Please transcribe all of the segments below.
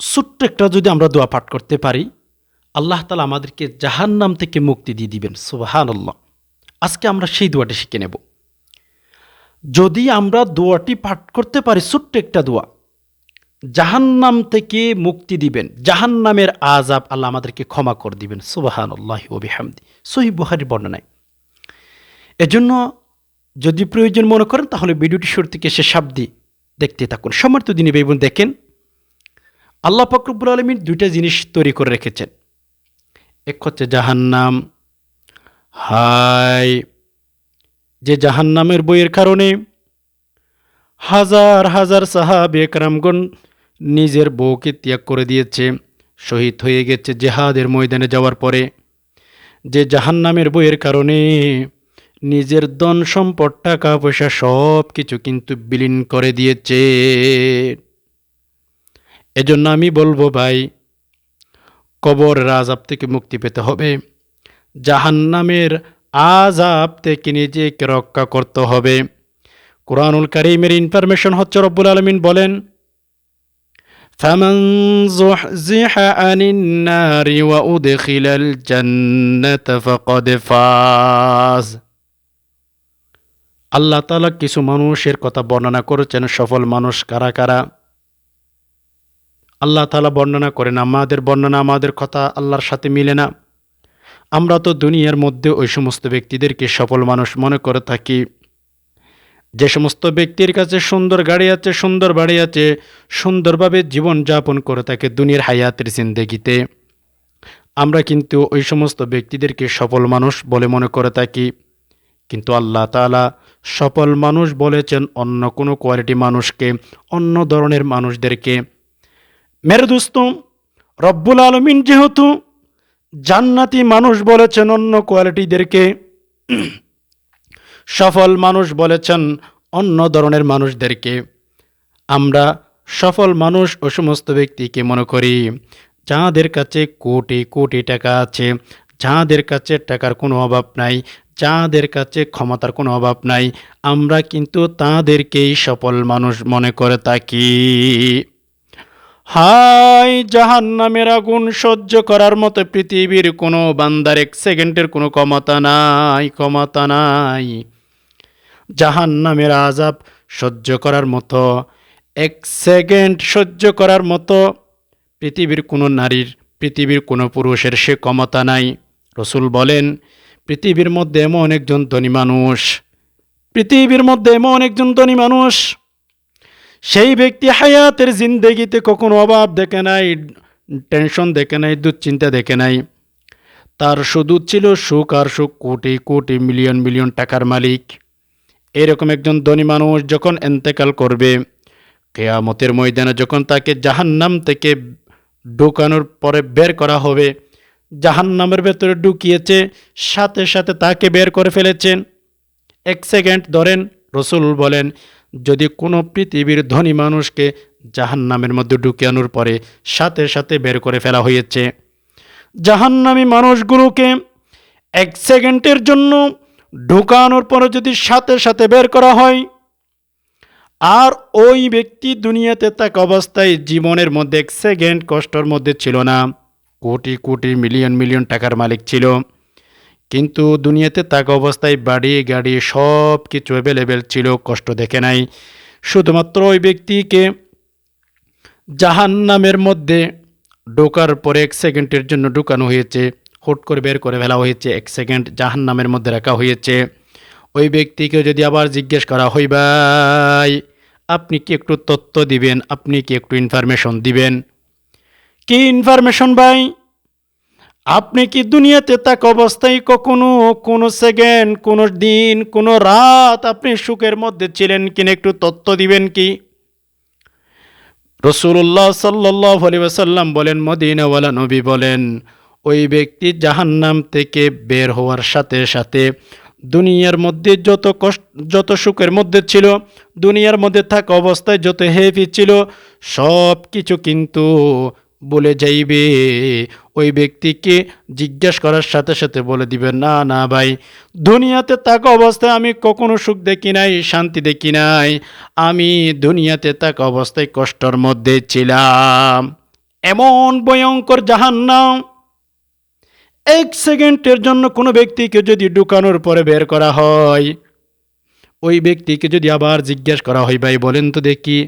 ছোট্ট একটা যদি আমরা দোয়া পাঠ করতে পারি, আল্লাহ তালা আমাদেরকে জাহান্নাম থেকে মুক্তি দিয়ে দিবেন সুবাহান আল্লাহ আজকে আমরা সেই দোয়াটি শিখে নেব। যদি আমরা দোয়াটি পাঠ করতে পারি, ছোট্ট একটা দোয়া, জাহান্নাম থেকে মুক্তি দিবেন, জাহান্নামের আজাব আল্লাহ আমাদেরকে ক্ষমা করে দিবেন সুবাহান আল্লাহ ওবিহামদি সহি বুহারি বর্ণনায়। এজন্য যদি প্রয়োজন মনে করেন, তাহলে ভিডিওটি শুরু থেকে শেষ অব্দি দেখতে থাকুন। সমর্থ দিনে বেবুন দেখেন আল্লাহ ফকরবুল আলমীর দুইটা জিনিস তৈরি করে রেখেছেন। এক হচ্ছে জাহান্নাম। হাই যে জাহান্নামের বইয়ের কারণে হাজার হাজার সাহাব একরামগণ নিজের বউকে ত্যাগ করে দিয়েছে, শহীদ হয়ে গেছে জেহাদের ময়দানে যাওয়ার পরে। যে জাহান্নামের বইয়ের কারণে নিজের ধন সম্পদ, টাকা পয়সা সব কিছু কিন্তু বিলীন করে দিয়েছে। এজন্য আমি বলবো ভাই কবর আজাব থেকে মুক্তি পেতে হবে জাহান্নামের আজাব থেকে নিজেকে রক্ষা করতে হবে কোরআনুল করিমের ইনফরমেশন হচ্ছে রব্বুল আলমিন বলেন فمن زحزح عن النار وأدخل الجنة فقد فاز আল্লাহ তালা কিছু মানুষের কথা বর্ণনা করেছেন সফল মানুষ কারা কারা আল্লাহ তালা বর্ণনা করেন, আমাদের বর্ণনা, আমাদের কথা আল্লাহর সাথে মিলে না। আমরা তো দুনিয়ার মধ্যে ওই সমস্ত ব্যক্তিদেরকে সফল মানুষ মনে করে থাকি। যে সমস্ত ব্যক্তির কাছে সুন্দর গাড়ি আছে, সুন্দর বাড়ি আছে, সুন্দরভাবে জীবন যাপন করে থাকে দুনিয়ার হায়াতের জিন্দেগিতে। আমরা কিন্তু ওই সমস্ত ব্যক্তিদেরকে সফল মানুষ বলে মনে করে থাকি। কিন্তু আল্লাহ তালা সফল মানুষ বলেছেন অন্য কোনো কোয়ালিটি মানুষকে, অন্য ধরনের মানুষদেরকে। মেরে রব্বুল আলমিন যেহেতু জান্নাতি মানুষ বলেছেন অন্য কোয়ালিটিদেরকে, সফল মানুষ বলেছেন অন্য ধরনের মানুষদেরকে, আমরা সফল মানুষ ও সমস্ত ব্যক্তিকে মনে করি, যাঁদের কাছে কোটি কোটি টাকা আছে, যাঁদের কাছে টাকার কোনো অভাব নাই, যাঁদের কাছে ক্ষমতার কোনো অভাব নাই, আমরা কিন্তু তাঁদেরকেই সফল মানুষ মনে করে থাকি। হাই জাহান নামের আগুন সহ্য করার মতো পৃথিবীর কোনো বান্দার এক সেকেন্ডের কোনো ক্ষমতা নাই ক্ষমতা নাই। জাহান নামের আজাব সহ্য করার মতো, এক সেকেন্ড সহ্য করার মতো পৃথিবীর কোনো নারীর, পৃথিবীর কোনো পুরুষের সে ক্ষমতা নাই। রসুল বলেন, পৃথিবীর মধ্যে এমন একজন ধনী মানুষ, পৃথিবীর মধ্যে এমন একজন ধনী মানুষ সেই ব্যক্তি হায়াতের জিন্দেগিতে কখনো অভাব দেখে নাই, টেনশন দেখে নাই, দুশ্চিন্তা দেখে নাই। তার শুধু ছিল সুখ আর সুখ, কোটি কোটি, মিলিয়ন মিলিয়ন টাকার মালিক। এরকম একজন ধনী মানুষ যখন এন্তেকাল করবে, কেয়ামতের ময়দানে যখন তাকে জাহান্নাম থেকে ঢুকানোর পরে বের করা হবে, জাহান্নামের ভেতরে ঢুকিয়েছে, সাথে সাথে তাকে বের করে ফেলেছেন এক সেকেন্ড ধরেন, রসুল বলেন যদি কোনো পৃথিবীর ধনী মানুষকে জাহান্নামের মধ্যে ঢুকিয়ানোর পরে সাথে সাথে বের করে ফেলা হয়েছে। জাহান্নামী মানুষগুলোকে এক সেকেন্ডের জন্য ঢুকানোর পরে যদি সাথে সাথে বের করা হয়, আর ওই ব্যক্তি দুনিয়াতে থাকা অবস্থায় জীবনের মধ্যে এক সেকেন্ড কষ্টর মধ্যে ছিল না। কোটি কোটি মিলিয়ন মিলিয়ন টাকার মালিক ছিল। কিন্তু দুনিয়াতে থাকা অবস্থায় বাড়ি, গাড়ি সব কিছু অ্যাভেলেবেল ছিল, কষ্ট দেখে নাই। শুধুমাত্র ওই ব্যক্তিকে জাহান নামের মধ্যে ঢোকার পরে এক সেকেন্ডের জন্য ঢুকানো হয়েছে, হুট করে বের করে ফেলা হয়েছে, এক সেকেন্ড জাহান নামের মধ্যে রাখা হয়েছে। ওই ব্যক্তিকে যদি আবার জিজ্ঞেস করা হয়, ভাই, আপনি কি একটু তথ্য দিবেন? আপনি কি একটু ইনফরমেশন দিবেন? কি ইনফরমেশন ভাই? আপনি কি দুনিয়াতে থাকা অবস্থায় কখনো, কোনো সেকেন্ড, কোনো দিন, কোনো রাত আপনি সুখের মধ্যে ছিলেন কিনা একটু তথ্য দিবেন কি? রসুল্লাহ সাল্লাহ আলী বলেন, মদিনাওয়ালা নবী বলেন, ওই ব্যক্তি জাহান্নাম থেকে বের হওয়ার সাথে সাথে দুনিয়ার মধ্যে যত কষ্ট, যত সুখের মধ্যে ছিল, দুনিয়ার মধ্যে থাকা অবস্থায় যত হেভি ছিল সব কিছু কিন্তু বলে যাইবে। ওই ব্যক্তিকে জিজ্ঞেস করার সাথে সাথে বলে দিবে, না না ভাই, দুনিয়াতে থাকা অবস্থায় আমি কখনো সুখ দেখি নাই, শান্তি দেখি নাই। আমি দুনিয়াতে থাকা অবস্থায় কষ্টর মধ্যে ছিলাম। এমন ভয়ঙ্কর জাহান্নাম। এক সেকেন্ডের জন্য কোনো ব্যক্তিকে যদি ঢুকানোর পরে বের করা হয়, ওই ব্যক্তিকে যদি আবার জিজ্ঞেস করা হয়, ভাই, বলেন তো দেখি,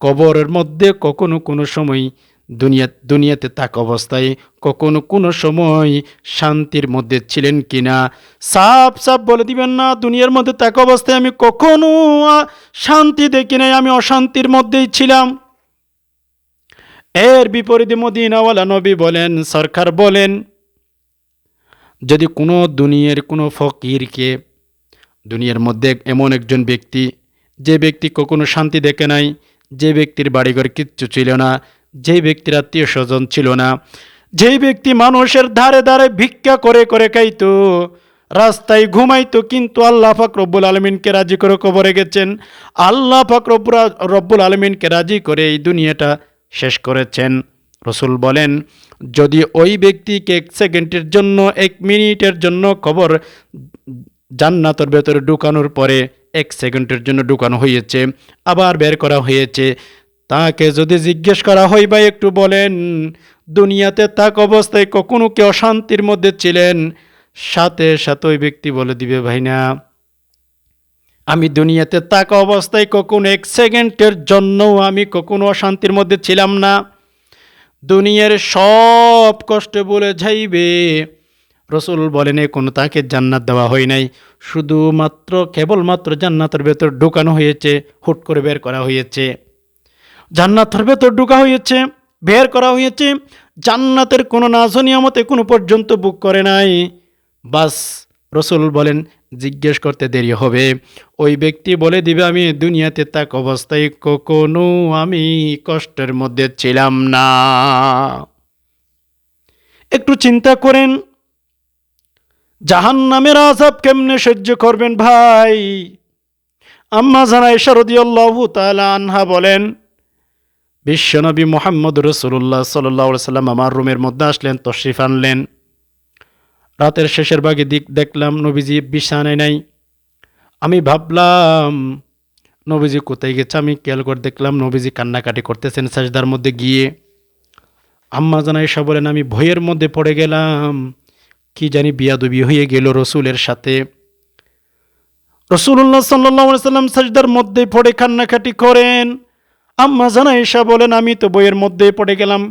কবরের মধ্যে কখনো কোনো সময় দুনিয়া, দুনিয়াতে থাকা অবস্থায় কখনো কোনো সময় শান্তির মধ্যে ছিলেন কিনা? সাপ সাপ বলে দিবেন না, দুনিয়ার মধ্যে থাকা অবস্থায় আমি কখনো শান্তি দেখি নাই, আমি অশান্তির মধ্যেই ছিলাম। এর বিপরীতে মদিনাওয়ালা নবী বলেন, সরকার বলেন, যদি কোনো দুনিয়ার কোনো ফকিরকে, দুনিয়ার মধ্যে এমন একজন ব্যক্তি, যে ব্যক্তি কখনো শান্তি দেখে নাই, যে ব্যক্তির বাড়িঘর কিচ্ছু ছিল না যে ব্যক্তির আত্মীয় স্বজন ছিল না, যেই ব্যক্তি মানুষের ধারে ধারে ভিক্ষা করে করে খাইতো, রাস্তায় ঘুমাইতো, কিন্তু আল্লাহ পাক রব্বুল আলমিনকে রাজি করে কবরে গেছেন। আল্লাহ পাক রব্বুল রব্বুল আলমিনকে রাজি করে এই দুনিয়াটা শেষ করেছেন। রসুল বলেন, যদি ওই ব্যক্তিকে এক সেকেন্ডের জন্য, এক মিনিটের জন্য খবর জান্নাতের ভেতরে ঢুকানোর পরে এক সেকেন্ডের জন্য ঢুকানো হয়েছে, আবার বের করা হয়েছে তাকে যদি জিজ্ঞেস করা হয় বা একটু বলেন, দুনিয়াতে তাক অবস্থায় কখনো কি অশান্তির মধ্যে ছিলেন? সাথে সাথে ওই ব্যক্তি বলে দিবে ভাই না আমি দুনিয়াতে তাক অবস্থায় কখনো এক সেকেন্ডের জন্যও আমি কখনো অশান্তির মধ্যে ছিলাম না। দুনিয়ার সব কষ্ট বলে যাইবে। রসুল বলেন কোনো তাকে জান্নাত দেওয়া হয় নাই। শুধুমাত্র, কেবলমাত্র জান্নাতের ভেতর ঢুকানো হয়েছে, হুট করে বের করা হয়েছে। জান্নাতের ভেতর ঢুকা হয়েছে, বের করা হয়েছে, জান্নাতের কোনো নাজনিয়ামতে কোনো পর্যন্ত বুক করে নাই। বাস রসুল বলেন, জিজ্ঞেস করতে দেরি হবে। ওই ব্যক্তি বলে দিবে, আমি দুনিয়াতে তাক অবস্থায় কখনো আমি কষ্টের মধ্যে ছিলাম না। একটু চিন্তা করেন জাহান নামের আজাব কেমনে সহ্য করবেন ভাই? আম্মা জানা ইশারদিয়াল্লাহু তাআলা আনহা বলেন বিশ্বনবী মোহাম্মদ রসুল্লাহ সাল্লাহ সাল্লাম আমার রুমের মধ্যে আসলেন, তশরিফ আনলেন। রাতের শেষের ভাগে দিক দেখলাম, নবীজি বিছানায় নাই। আমি ভাবলাম, নবীজি কোথায় গেছে? আমি খেয়াল করে দেখলাম, নবীজি কান্নাকাটি করতেছেন সাজদার মধ্যে গিয়ে। আম্মা জানা এসা বলেন, আমি ভয়ের মধ্যে পড়ে গেলাম। কি জানি বিয়াদবি হয়ে গেল রসুলের সাথে। রসুল্লাহ সাল্লাহ সাল্লাম সাজদার মধ্যে পড়ে কান্নাকাটি করেন। আম্মা জানা এসা বলেন, আমি তো বইয়ের মধ্যে পড়ে গেলাম।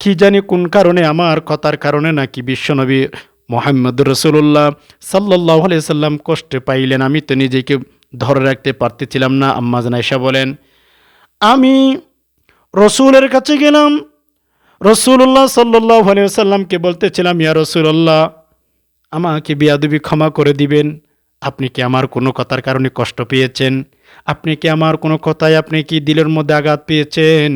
কি জানি কোন কারণে আমার কথার কারণে নাকি বিশ্বনবী মোহাম্মদ রসুল্লাহ সাল্লাহ সাল্লাম কষ্টে পাইলেন। আমি তো নিজেকে ধরে রাখতে পারতেছিলাম না, আম্মা জানা এসা বলেন। আমি রসুলের কাছে গেলাম। রসুল্লাহ সাল্লাহ সাল্লামকে বলতেছিলাম, ইয়া রসুল্লাহ আমাকে বিয়াদবি ক্ষমা করে দিবেন। আপনি কি আমার কোনো কথার কারণে কষ্ট পেয়েছেন? আপনি কি আমার কোনো কথায় আপনি কি দিলের মধ্যে আঘাত পেয়েছেন?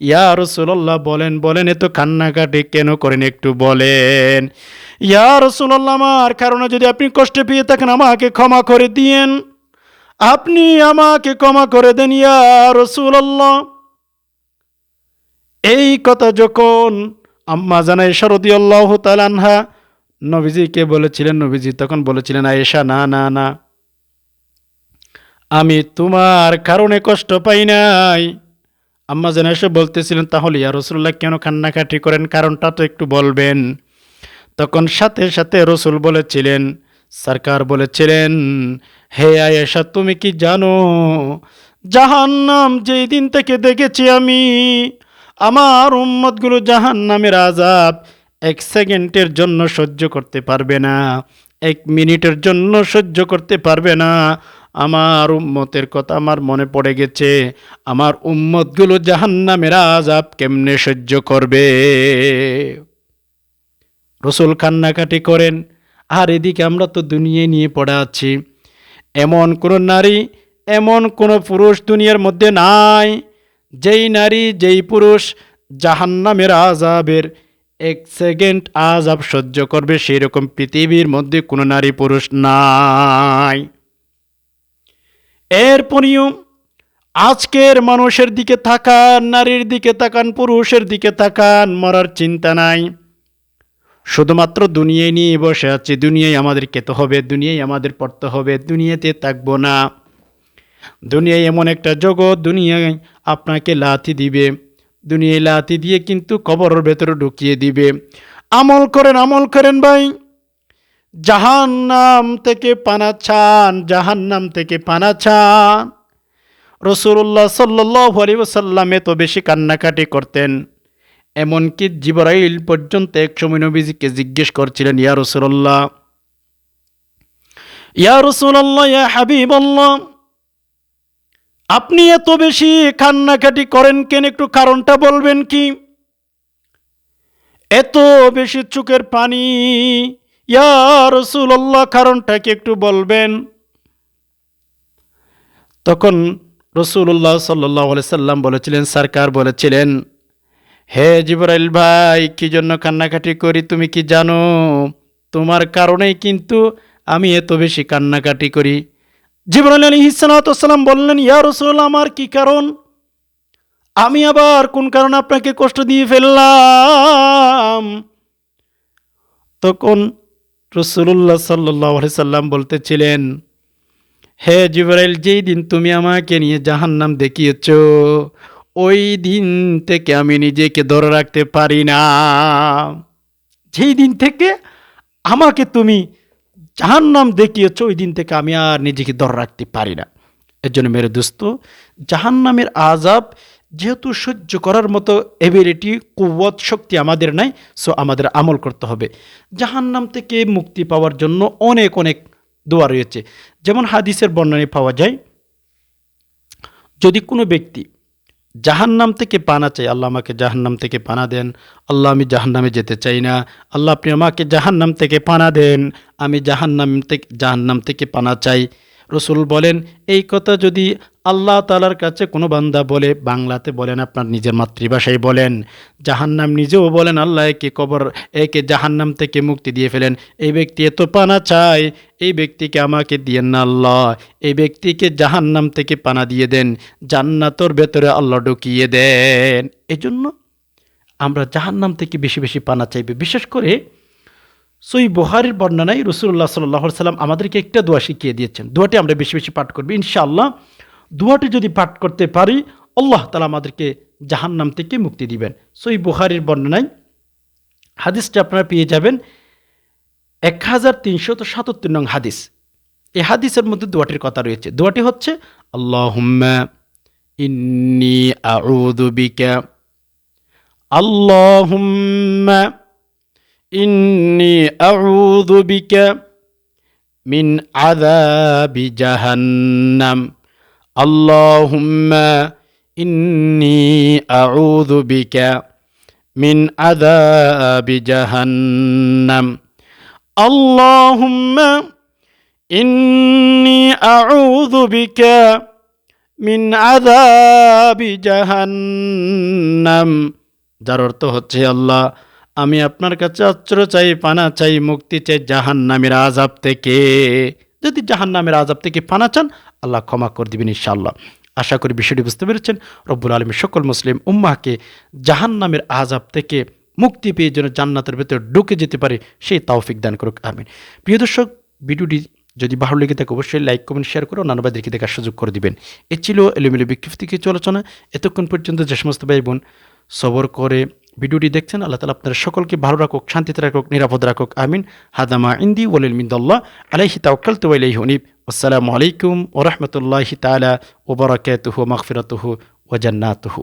ইয়া রসুল্লাহ বলেন বলেন এত কান্নাকাটি কেন করেন একটু বলেন। ইয়া রসুল্লাহ আমার কারণে যদি আপনি কষ্ট পেয়ে থাকেন, আমাকে ক্ষমা করে দিয়েন। আপনি আমাকে ক্ষমা করে দেন, ইয়া রসুল্লাহ এই কথা যখন আম্মা জানাই শরদি আল্লাহ তালানহা নবীজিকে বলেছিলেন? নবীজি তখন বলেছিলেন, আয়েশা, না না না। আমি তোমার কারণে কষ্ট পাই নাই। আম্মা যেন এসে বলতেছিলেন, তাহলে ইয়া রসুল্লাহ কেন কান্নাকাটি করেন? কারণটা তো একটু বলবেন। তখন সাথে সাথে রসুল বলেছিলেন, সরকার বলেছিলেন, হে আয়েশা, তুমি কি জানো, জাহান্নাম যেই দিন থেকে দেখেছি আমি, আমার উম্মতগুলো জাহান্নামের আজাব এক সেকেন্ডের জন্য সহ্য করতে পারবে না, এক মিনিটের জন্য সহ্য করতে পারবে না। আমার উম্মতের কথা আমার মনে পড়ে গেছে, আমার উম্মতগুলো জাহান্নামের আজাব কেমনে সহ্য করবে? রসুল কান্নাকাটি করেন, আর এদিকে আমরা তো দুনিয়ায় নিয়ে পড়ে আছি। এমন কোনো নারী, এমন কোনো পুরুষ দুনিয়ার মধ্যে নাই, যেই নারী, যেই পুরুষ জাহান্নামের আজাবের এক সেকেন্ড আজাব সহ্য করবে সেই রকম পৃথিবীর মধ্যে কোনো নারী পুরুষ নাই। এরপরেও আজকের মানুষের দিকে তাকান, নারীর দিকে তাকান, পুরুষের দিকে তাকান, মরার চিন্তা নাই। শুধুমাত্র দুনিয়ায় নিয়ে বসে আছে, দুনিয়ায় আমাদের খেতে হবে, দুনিয়ায় আমাদের পড়তে হবে, দুনিয়াতে থাকব না। দুনিয়ায় এমন একটা জগৎ, দুনিয়ায় আপনাকে লাথি দিবে। দুনিয়ায় লাতি দিয়ে কিন্তু কবরের ভেতরে ঢুকিয়ে দিবে। আমল করেন আমল করেন ভাই। জাহান্নাম থেকে পানা ছান জাহান্নাম থেকে পানা ছান রসুল্লাহ সাল্লাহ আলী এত বেশি কান্নাকাটি করতেন। এমনকি জিবরাইল পর্যন্ত এক সময় নবীজিকে জিজ্ঞেস করছিলেন, ইয়া রসুল্লাহ ইয়া রসুল্লাহ ইয়া হাবিবাল্লাহ আপনি এত বেশি কান্নাকাটি করেন কেন? একটু কারণটা বলবেন কি? এত বেশি চোখের পানি। ইয়া রসুল্লাহ কারণটা কি একটু বলবেন? তখন রসুল্লাহ সাল্লাহ সাল্লাম বলেছিলেন, সরকার বলেছিলেন, হে জিবরাইল ভাই, কি জন্য কান্নাকাটি করি তুমি কি জানো? তোমার কারণেই কিন্তু আমি এত বেশি কান্নাকাটি করি। জিবরাইল আলী হিসালাম বললেন, ইয়া রসুল আমার কি কারণ? আমি আবার কোন কারণে আপনাকে কষ্ট দিয়ে ফেললাম? তখন রসুল্লাহ সাল্লাহ সাল্লাম বলতেছিলেন, হে জিবরাইল, যেই দিন তুমি আমাকে নিয়ে জাহান্নাম দেখিয়েছ, ওই দিন থেকে আমি নিজেকে ধরে রাখতে পারি না। যেই দিন থেকে আমাকে তুমি জাহান্নাম দেখিয়েছ, ওই দিন থেকে আমি আর নিজেকে ধরে রাখতে পারি না। এর জন্য মেরে দোস্ত, জাহান্নামের আজাব যেহেতু সহ্য করার মতো এবিলিটি কুয়াত শক্তি আমাদের নাই সো আমাদের আমল করতে হবে। জাহান্নাম থেকে মুক্তি পাওয়ার জন্য অনেক অনেক দোয়া রয়েছে। যেমন হাদিসের বর্ণনে পাওয়া যায়, যদি কোনো ব্যক্তি জাহান্নাম থেকে পানা চাই। আল্লাহ আমাকে জাহান্নাম থেকে পানা দেন। আল্লাহ আমি জাহান্নামে যেতে চাই না। আল্লাহ আপনি আমাকে জাহান্নাম থেকে পানা দেন। আমি জাহান্নাম থেকে জাহান্নাম থেকে পানা চাই। রসুল বলেন, এই কথা যদি আল্লাহ তালার কাছে কোনো বান্দা বলে, বাংলাতে বলেন, আপনার নিজের মাতৃভাষায় বলেন। জাহান্নাম নিজেও বলেন, আল্লাহ একে কবর, একে জাহান্নাম থেকে মুক্তি দিয়ে ফেলেন। এই ব্যক্তি এত পানা চায়, এই ব্যক্তিকে আমাকে দিয়েন না আল্লাহ। এই ব্যক্তিকে জাহান্নাম থেকে পানা দিয়ে দেন, জান্নাতর ভেতরে আল্লাহ ঢুকিয়ে দেন। এজন্য আমরা জাহান্নাম থেকে বেশি বেশি পানা চাইবে। বিশেষ করে সই বহারির বর্ণনায় রসুল্লাহ সাল্লাহ সাল্লাম আমাদেরকে একটা দোয়া শিখিয়ে দিয়েছেন। দোয়াটি আমরা বেশি বেশি পাঠ করব, ইনশাআল্লাহ। দোয়াটি যদি পাঠ করতে পারি, আল্লাহ তালা আমাদেরকে জাহান্নাম থেকে মুক্তি দিবেন। সই বুহারির বর্ণনায় হাদিসটা আপনারা পেয়ে যাবেন। এক হাজার তিনশত সাতাত্তর নং হাদিস। এই হাদিসের মধ্যে দোয়াটির কথা রয়েছে। দোয়াটি হচ্ছে আল্লাহ ইন্নি আউযু আল্লাহ ইন্নি আউযু বিকা মিন আযাবি জাহান্নাম। আল্লাহুম্মা ইন্নি আউযু বিকা মিন আযাবি জাহান্নাম। আল্লাহুম্মা ইন্নি আউযু বিকা মিন আযাবি জাহান্নাম। যার অর্থ হচ্ছে আল্লাহ আমি আপনার কাছে আশ্রয় চাই, পানা চাই, মুক্তি চাই জাহান্নামের আজাব থেকে। যদি জাহান্নামের আজাব থেকে পানা চান, আল্লাহ ক্ষমা করে দিবেন ইনশাআল্লাহ। আশা করি বিষয়টি বুঝতে পেরেছেন। রব্বুল আলমী সকল মুসলিম উম্মাহকে জাহান্নামের আজাব থেকে মুক্তি পেয়ে যেন জান্নাতের ভেতরে ঢুকে যেতে পারে, সেই তাওফিক দান করুক, আমিন। প্রিয় দর্শক, ভিডিওটি যদি ভালো লেগে থাকে, অবশ্যই লাইক, কমেন্ট, শেয়ার করে অন্যান্য ভাইদেরকে দেখার সুযোগ করে দিবেন। এ ছিল এলোমেলো বিক্ষিপ্তি কিছু আলোচনা। এতক্ষণ পর্যন্ত যে সমস্ত ভাই বোন সবর করে ভিডিওটি দেখছেন, আল্লাহ তালা আপনার সকলকে ভালো রাখুক, শান্তিতে রাখুক, নিরাপদ রাখুক, আমিন। হাদামা ইন্দি ওলিল মিন্দল্লাহ, আলাইহি তাওকাল তো আলাইহি হনিব আসসালামু আলাইকুম ওরহমতুল্লাহি তালা ওবরাকাতুহু মাগফিরাতুহু ওয়া জান্নাতুহু।